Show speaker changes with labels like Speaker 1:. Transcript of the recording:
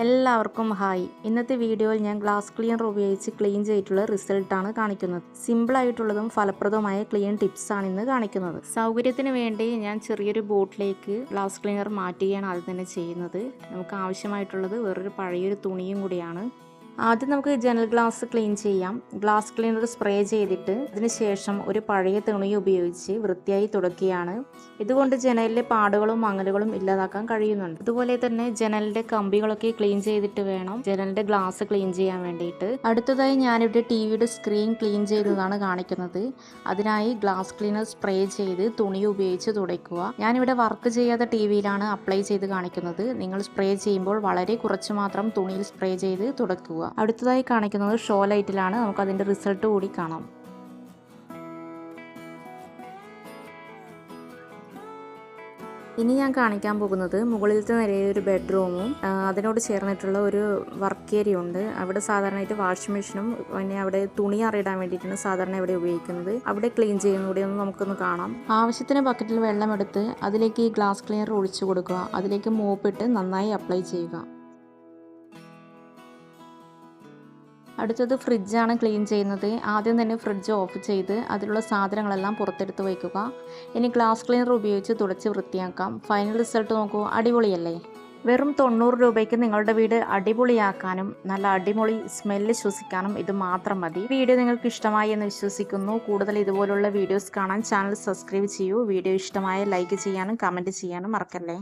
Speaker 1: എല്ലാവർക്കും ഹായ്. ഇന്നത്തെ വീഡിയോയിൽ ഞാൻ ഗ്ലാസ് ക്ലീനർ ഉപയോഗിച്ച് ക്ലീൻ ചെയ്തിട്ടുള്ള റിസൾട്ടാണ് കാണിക്കുന്നത്. സിമ്പിൾ ആയിട്ടുള്ളതും ഫലപ്രദവുമായ ക്ലീൻ ടിപ്സ് ആണ് ഇന്ന് കാണിക്കുന്നത്. സൗകര്യത്തിന് വേണ്ടി ഞാൻ ചെറിയൊരു ബോട്ടിലേക്ക് ഗ്ലാസ് ക്ലീനർ മാറ്റുകയാണ് ആദ്യം തന്നെ ചെയ്യുന്നത്. നമുക്ക് ആവശ്യമായിട്ടുള്ളത് വേറൊരു പഴയൊരു തുണിയും കൂടിയാണ്. ആദ്യം നമുക്ക് ജനൽ ഗ്ലാസ് ക്ലീൻ ചെയ്യാം. ഗ്ലാസ് ക്ലീനർ സ്പ്രേ ചെയ്തിട്ട് അതിനുശേഷം ഒരു പഴയ തുണി ഉപയോഗിച്ച് വൃത്തിയായി തുടക്കുകയാണ്. ഇതുകൊണ്ട് ജനലിലെ പാടുകളും മങ്ങലുകളും ഇല്ലാതാക്കാൻ കഴിയുന്നുണ്ട്. അതുപോലെ തന്നെ ജനലിന്റെ കമ്പികളൊക്കെ ക്ലീൻ ചെയ്തിട്ട് വേണം ജനലിന്റെ ഗ്ലാസ് ക്ലീൻ ചെയ്യാൻ വേണ്ടിയിട്ട്. അടുത്തതായി ഞാനിവിടെ ടി വിയുടെ സ്ക്രീൻ ക്ലീൻ ചെയ്തതാണ് കാണിക്കുന്നത്. അതിനായി ഗ്ലാസ് ക്ലീനർ സ്പ്രേ ചെയ്ത് തുണി ഉപയോഗിച്ച് തുടയ്ക്കുക. ഞാനിവിടെ വർക്ക് ചെയ്യാത്ത ടി വിയിലാണ് അപ്ലൈ ചെയ്ത് കാണിക്കുന്നത്. നിങ്ങൾ സ്പ്രേ ചെയ്യുമ്പോൾ വളരെ കുറച്ച് മാത്രം തുണിയിൽ സ്പ്രേ ചെയ്ത് തുടയ്ക്കുക അടുത്തതായി കാണിക്കുന്നത് ഷോ ലൈറ്റിലാണ് നമുക്ക് അതിന്റെ റിസൾട്ട് കൂടി കാണാം. ഇനി ഞാൻ കാണിക്കാൻ പോകുന്നത് മുകളിലത്തെ നിലയിൽ ഒരു ബെഡ്റൂമും അതിനോട് ചേർന്നിട്ടുള്ള ഒരു വർക്ക് ഏരിയ ഉണ്ട്. അവിടെ സാധാരണയായിട്ട് വാഷിംഗ് മെഷീനും പിന്നെ അവിടെ തുണി അറിയിടാൻ വേണ്ടിയിട്ടാണ് സാധാരണ ഇവിടെ ഉപയോഗിക്കുന്നത്. അവിടെ ക്ലീൻ ചെയ്യുന്ന കൂടി ഒന്ന് നമുക്കൊന്ന് കാണാം. ആവശ്യത്തിന് ബക്കറ്റിൽ വെള്ളമെടുത്ത് അതിലേക്ക് ഈ ഗ്ലാസ് ക്ലീനർ ഒഴിച്ചു കൊടുക്കുക. അതിലേക്ക് മോപ്പിട്ട് നന്നായി അപ്ലൈ ചെയ്യുക. അടുത്തത് ഫ്രിഡ്ജാണ് ക്ലീൻ ചെയ്യുന്നത്. ആദ്യം തന്നെ ഫ്രിഡ്ജ് ഓഫ് ചെയ്ത് അതിലുള്ള സാധനങ്ങളെല്ലാം പുറത്തെടുത്ത് വയ്ക്കുക. ഇനി ഗ്ലാസ് ക്ലീനർ ഉപയോഗിച്ച് തുടച്ച് വൃത്തിയാക്കാം. ഫൈനൽ റിസൾട്ട് നോക്കൂ. അടിപൊളിയല്ലേ? വെറും തൊണ്ണൂറ് രൂപയ്ക്ക് നിങ്ങളുടെ വീട് അടിപൊളിയാക്കാനും നല്ല അടിപൊളി സ്മെല്ല് ശ്വസിക്കാനും ഇത് മാത്രം മതി. വീഡിയോ നിങ്ങൾക്ക് ഇഷ്ടമായി എന്ന് വിശ്വസിക്കുന്നു. കൂടുതൽ ഇതുപോലുള്ള വീഡിയോസ് കാണാൻ ചാനൽ സബ്സ്ക്രൈബ് ചെയ്യൂ. വീഡിയോ ഇഷ്ടമായ ലൈക്ക് ചെയ്യാനും കമന്റ് ചെയ്യാനും മറക്കല്ലേ?